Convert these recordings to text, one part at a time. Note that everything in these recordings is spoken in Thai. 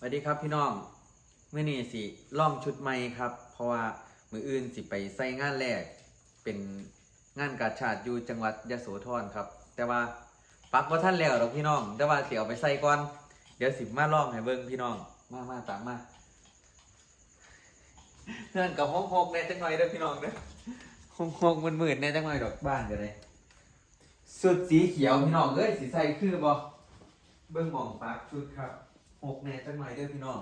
สวัสดีครับพี่น้องเมื่อนี้สิล่องชุดใหม่ครับ เพราะว่ามืออื่นสิไปใส่งานแรก เป็นงานกาชาติอยู่จังหวัดยโสธรครับ แต่ว่าปักว่าท่านแล้วหรอกพี่น้อง แต่ว่าเสียเอาไปใส่ก่อน เดี๋ยวสิมาล่องให้เบิ่งพี่น้อง มามาตามมาเพื่อนกับห้องหกในจังหน่อยเด้อพี่น้องเด้อห้องหกมันมืดๆในจังหน่อยดอกบ้านเดี๋ยวเลยสุดสีเขียวพี่น้องเอ้ยสีใส่คือบ่เบิ่งมองปักชุดครับ หกแน่จังหน่อยเด้อพี่น้อง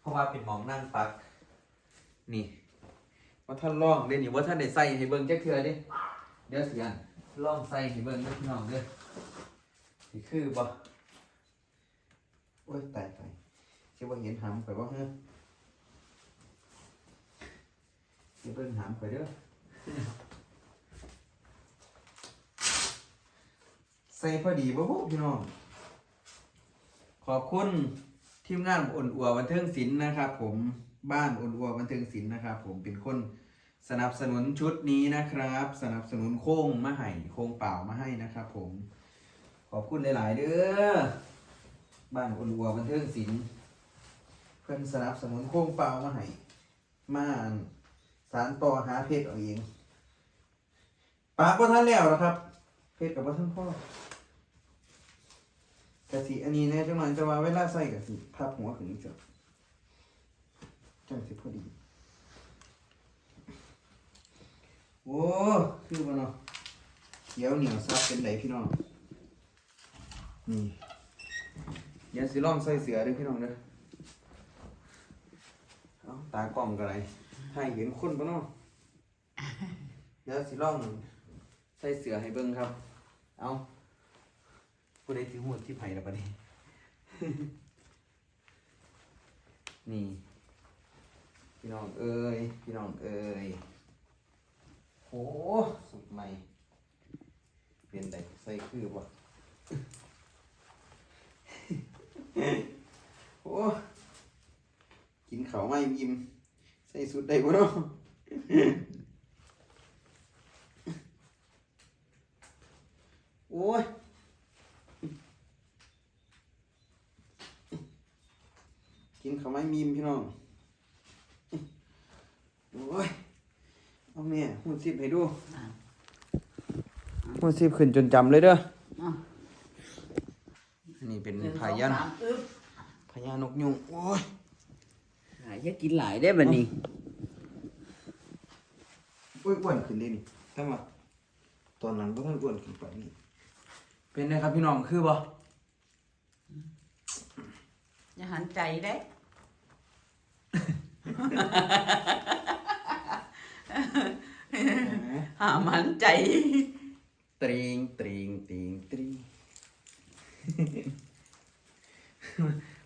เพราะว่าเป็นหมองนั่งปัก นี่ ว่าท่านล่องเด้นี่ว่าท่านได้ใส่ให้เบิ่งจักเทื่อเดิเดี๋ยวเสียนล่องใส่ให้เบิ่งเด้อพี่น้องเด้อนี่คือบ่โอ้ยตายไปคิดว่าเห็นหำไปบ่เฮ้อเดี๋ยวเบิ่งหำไปเด้อใส่พอดีบ่พวกพี่น้อง ขอบคุณทีมงานอุ่นอัวบันเทิงศิลป์นะครับ ผมบ้านอุ่นอัวบันเทิงศิลป์นะครับ ผมเป็นคนสนับสนุนชุดนี้นะครับ สนับสนุนโค้งมาให้โค้งเปล่ามาให้นะครับ ผมขอบคุณหลาย ๆ เด้อบ้านอุ่นอัวบันเทิงศิลป์เพื่อนสนับสนุนโค้งเปล่ามาให้มาสารต่อหาเพชรเอาเองปากว่าท่านแล้วนะครับ เพชรกับว่าท่านพ่อ กะสิอันนี้แน่จังหน่อยจะว่าเวลาใส่กะสิพับหัวขึ้นอีกจ้ะจังสิพอดี โอ้คือบ่เนาะเขียวเหนียวซับเป็นไดพี่น้องนี่ยันสิลองใส่เสือด้อพี่น้องเด้อเอาตากล้องก็ไรให้เห็นคนบ่เนาะเดี๋ยวสิลองใส่เสือให้เบิ่งครับ เอา ผู้ใดถือหมวดที่ไผ่ละปะนี่นี่ พี่น้องเอ้ย พี่น้องเอ้ยโหสุดใหม่ เปลี่ยนได้ใส่คือบ่โอ้กินข้าวไม่ยิ้มใส่สุดได้บ่เนาะโอ้ย กินข้าวไม้มีมพี่น้องโอ้ยเอาแม่หูสิบให้ดูหูสิบขึ้นจนจำเลยเด้ออะอันนี้เป็นหนึ่งพายันสองสามอึ๊บพญานกยุงโอ้ยหายจะกินหลายได้อบัดนี้อ้วยอ้วนขึ้นเลยนี่ตั้งว่าตอนหลังก็ท่านอ้วนขึ้นไปานนี่เป็นไงครับพี่น้องคือบ่อย่าหันใจได้ หามันใจ ตริงตริงตริงตริง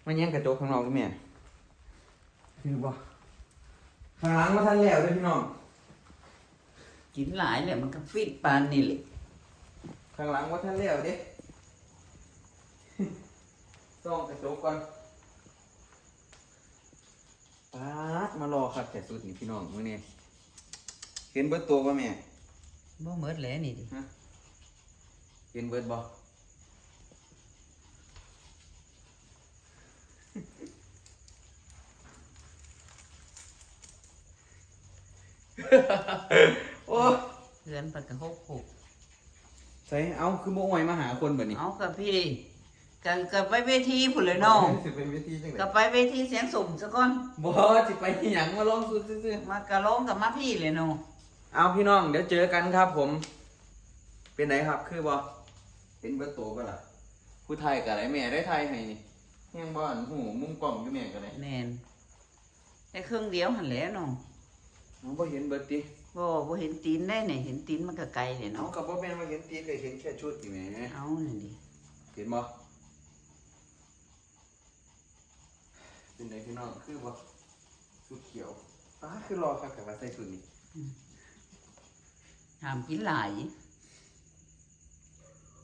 มันยังกระจกข้างนอกด้วยแม่คือบ่ข้างหลังว่าท่านแล้วเด้วยพี่น้อง กินหลายเลยมันก็ฟิตปานนี่แหละข้างหลังว่าท่านเลี้ยวเด้ส่องกระจกก่อนปาดมารอ ครับแต่สุดนี่พี่น้องมื้อนี้เห็นเบิดตัวป่ะแม่บ่เหมิดแล้วนี่ดิเห็นเบิดบ่โอ้เดือนปัดกับหกหกใส่เอาคือบ่ไหวมาหาคนแบบนี้เอากับพี่ กับกับไปเวทีพุ่นเลยน้องสิเป็นวิธีจังได๋กับไปเวทีเสียงสุ่มซะก่อนบ่สิไปที่หยังมาลองสุดซื่อๆมากระร้องกับมาพี่เลยน้องเอาพี่น้องเดี๋ยวเจอกันครับผม เป็นไหนครับคือบ่เป็นเบิดโตก็ล่ะ ผู้ไทยกับไรแม่ได้ไทยให้นี่ยังบ้านหูมุมกล่องอยู่แม่กันเลยแน่นแต่เครื่องเดียวหันแหล้วน้องน้องบ่เห็นเบิดติบ่บ่เห็นตีนได้เนี่ยเห็นตีนมันก็ไกลเลยน้องเนาะกับบ่แม่นว่าเห็นตีนเลยเห็นแค่ชุดนี่แหม่เอานั่นดิเห็นบ่ เป็นไหนพี่น้องคือบ่สุดเขียวฟ้าคือรอครับแต่ว่าใส่ชุดนี้ห้ามกินหลาย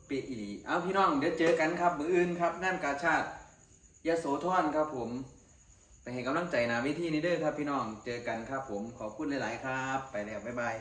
เปีอีหลีเอาพี่น้องเดี๋ยวเจอกันครับมื้ออื่นครับงานกาชาติยโสธรครับผมไปให้กำลังใจหนาวิธีนี้เด้อครับพี่น้องเจอกันครับผมขอบคุณหลาย ๆ ครับ ไปแล้วบ๊ายบาย